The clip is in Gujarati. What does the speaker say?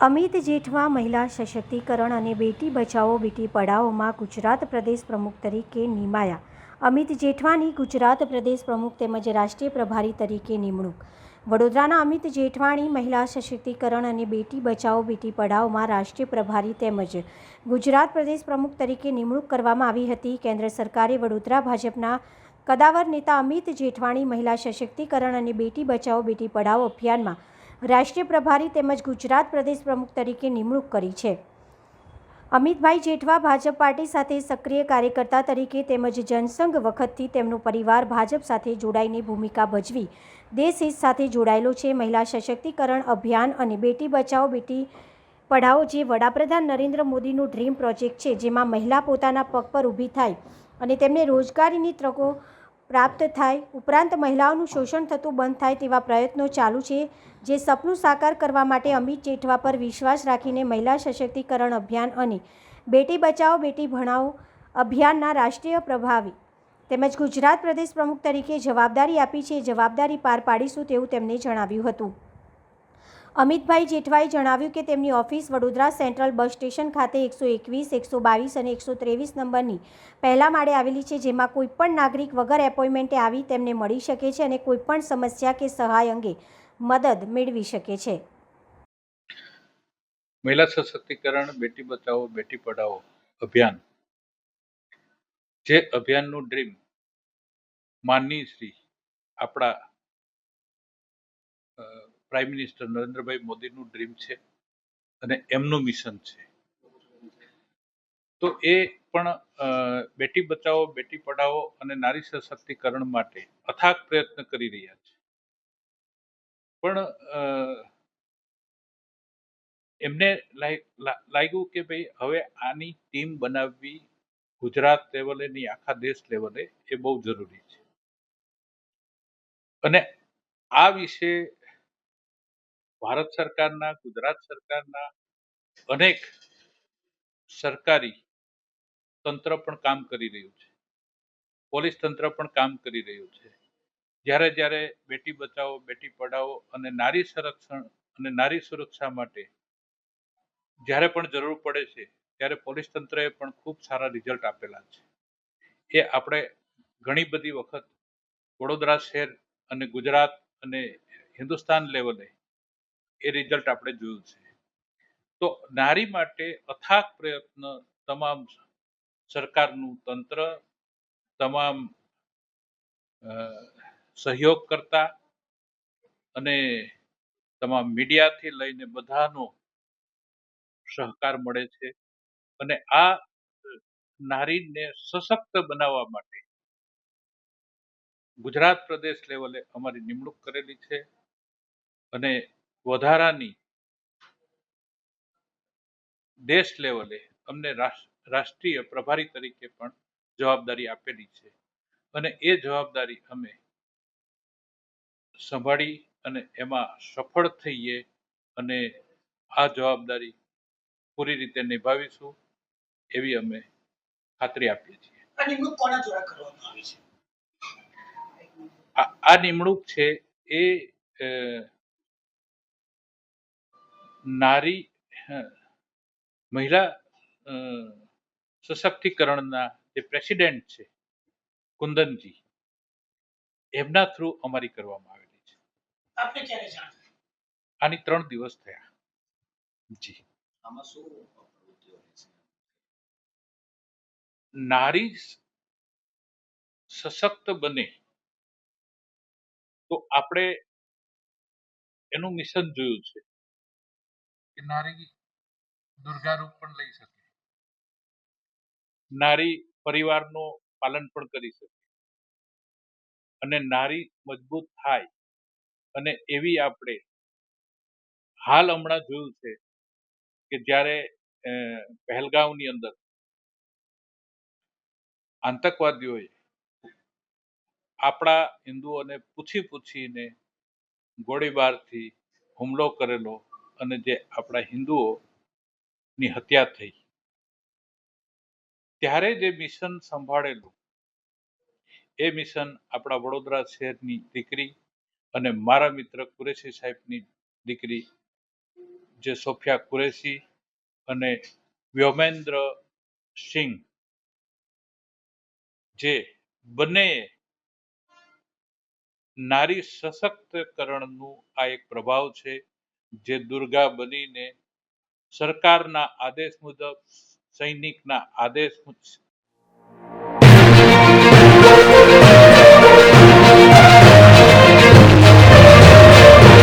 અમિત જેઠવા મહિલા સશક્તિકરણ અને બેટી બચાવો, બેટી પઢાઓમાં ગુજરાત પ્રદેશ પ્રમુખ તરીકે નિમાયા. અમિત જેઠવાની ગુજરાત પ્રદેશ પ્રમુખ તેમજ રાષ્ટ્રીય પ્રભારી તરીકે નિમણૂક. વડોદરાના અમિત જેઠવાણી મહિલા સશક્તિકરણ અને બેટી બચાવો, બેટી પઢાઓમાં રાષ્ટ્રીય પ્રભારી તેમજ ગુજરાત પ્રદેશ પ્રમુખ તરીકે નિમણૂક કરવામાં આવી હતી. કેન્દ્ર સરકારે વડોદરા ભાજપના કદાવર નેતા અમિત જેઠવાણી મહિલા સશક્તિકરણ અને બેટી બચાવો, બેટી પઢાઓ અભિયાનમાં રાષ્ટ્રીય પ્રભારી તેમજ ગુજરાત પ્રદેશ પ્રમુખ તરીકે નિમણૂક કરી છે. અમિતભાઈ જેઠવા ભાજપ પાર્ટી સાથે સક્રિય કાર્યકર્તા તરીકે તેમજ જનસંઘ વખતથી તેમનો પરિવાર ભાજપ સાથે જોડાઈને ભૂમિકા ભજવી, દેશ હિત સાથે જોડાયેલો છે. મહિલા સશક્તિકરણ અભિયાન અને બેટી બચાવો, બેટી પઢાઓ જે વડાપ્રધાન નરેન્દ્ર મોદીનું ડ્રીમ પ્રોજેક્ટ છે, જેમાં મહિલા પોતાના પગ પર ઊભી થાય અને તેમને રોજગારીની તકો પ્રાપ્ત થાય. ઉપરાંત મહિલાઓનું શોષણ થતું બંધ થાય તેવા પ્રયત્નો ચાલુ છે, જે સપનું સાકાર કરવા માટે અમિત જેઠવા પર વિશ્વાસ રાખીને મહિલા સશક્તિકરણ અભિયાન અને બેટી બચાવો, બેટી ભણાવો અભિયાનના રાષ્ટ્રીય પ્રભાવી તેમજ ગુજરાત પ્રદેશ પ્રમુખ તરીકે જવાબદારી આપી છે. જવાબદારી પાર પાડીશું તેવું તેમણે જણાવ્યું હતું. અમિતભાઈ જેઠવાએ જણાવ્યું કે તેમની office Vadodara central bus station ખાતે એકસો એકવીસ, એકસો બાવીસ અને એકસો ત્રેવીસ નંબરની પહેલા માળે આવેલી છે, જેમાં કોઈપણ નાગરિક વગર એપોઇન્ટમેન્ટે આવી તેમને મળી શકે છે અને કોઈપણ સમસ્યા કે સહાય અંગે મદદ મેળવી શકે છે. મહિલા સશક્તિકરણ, બેટી બચાવો, બેટી પઢાઓ અભિયાન. જે અભિયાનનું ડ્રીમ માનની શ્રી આપણા પ્રાઇમ મિનિસ્ટર નરેન્દ્રભાઈ મોદીનું ડ્રીમ છે અને એમનું મિશન છે. તો એ પણ બેટી બચાવો, બેટી પઢાવો અને નારી સશક્તિકરણ માટે અથાગ પ્રયત્ન કરી રહ્યા છે. પણ એમને લાગ્યું કે ભાઈ હવે આની ટીમ બનાવવી ગુજરાત લેવલે ની આખા દેશ લેવલે એ બહુ જરૂરી છે. અને આ વિશે ભારત સરકારના, ગુજરાત સરકારના અનેક સરકારી તંત્ર પણ કામ કરી રહ્યું છે. પોલીસ તંત્ર પણ કામ કરી રહ્યું છે. જ્યારે જ્યારે બેટી બચાવો, બેટી પઢાઓ અને નારી સંરક્ષણ અને નારી સુરક્ષા માટે જ્યારે પણ જરૂર પડે છે, ત્યારે પોલીસ તંત્રએ પણ ખૂબ સારા રિઝલ્ટ આપેલા છે. એ આપણે ઘણી બધી વખત વડોદરા શહેર અને ગુજરાત અને હિન્દુસ્તાન લેવલે એ રિઝલ્ટ આપણે જોયું છે. તો નારી માટે અથાગ પ્રયત્ન તમામ સરકારનું તંત્ર, તમામ સહયોગ કરતા અને તમામ મીડિયાથી લઈને બધાનો સહકાર મળે છે. અને આ નારીને સશક્ત બનાવવા માટે ગુજરાત પ્રદેશ લેવલે અમારી નિમણૂક કરેલી છે. અને વધારાની દેશ લેવલે અમને રાષ્ટ્રીય પ્રભારી તરીકે પણ જવાબદારી આપેલી છે. અને એ જવાબદારી અમે સંભાળી અને એમાં સફળ થઈએ અને આ જવાબદારી પૂરી રીતે નિભાવીશું એવી અમે ખાતરી આપીએ છીએ. આ નિમણૂક છે? આ આ છે એ નારી મહિલા સશક્તિકરણના જે પ્રેસિડેન્ટ છે કુંદનજી એમના થ્રુ અમારી કરવામાં આવેલી છે. આપને ક્યારે જાણ આની ત્રણ દિવસ થયા. જી. આમાં શું નારી સશક્ત બને તો આપણે એનું મિશન જોયું છે. કે નારી દુર્ગા રૂપ પણ લઈ શકે. નારી પરિવારનું પાલન પણ કરી શકે. અને નારી મજબૂત થાય અને એવી આપણે હાલ હમણાં જોયું છે કે જ્યારે પહેલગાંવની અંદર આતંકવાદીઓએ આપણા હિન્દુઓને પૂછી પૂછીને ગોળીબારથી હુમલો કરેલો અને જે આપણા હિન્દુઓની હત્યા થઈ. ત્યારે જે મિશન સંભાળેલું, એ મિશન આપણા વડોદરા શહેરની દીકરી અને મારા મિત્ર કુરેશી સાહેબની દીકરી, જે સોફિયા કુરેશી અને વ્યોમેન્દ્ર સિંહ જે બંને નારી સશક્તિકરણનું આ એક પ્રભાવ છે. જે દુર્ગા બનીને સરકારના આદેશ મુજબ સૈનિકના આદેશ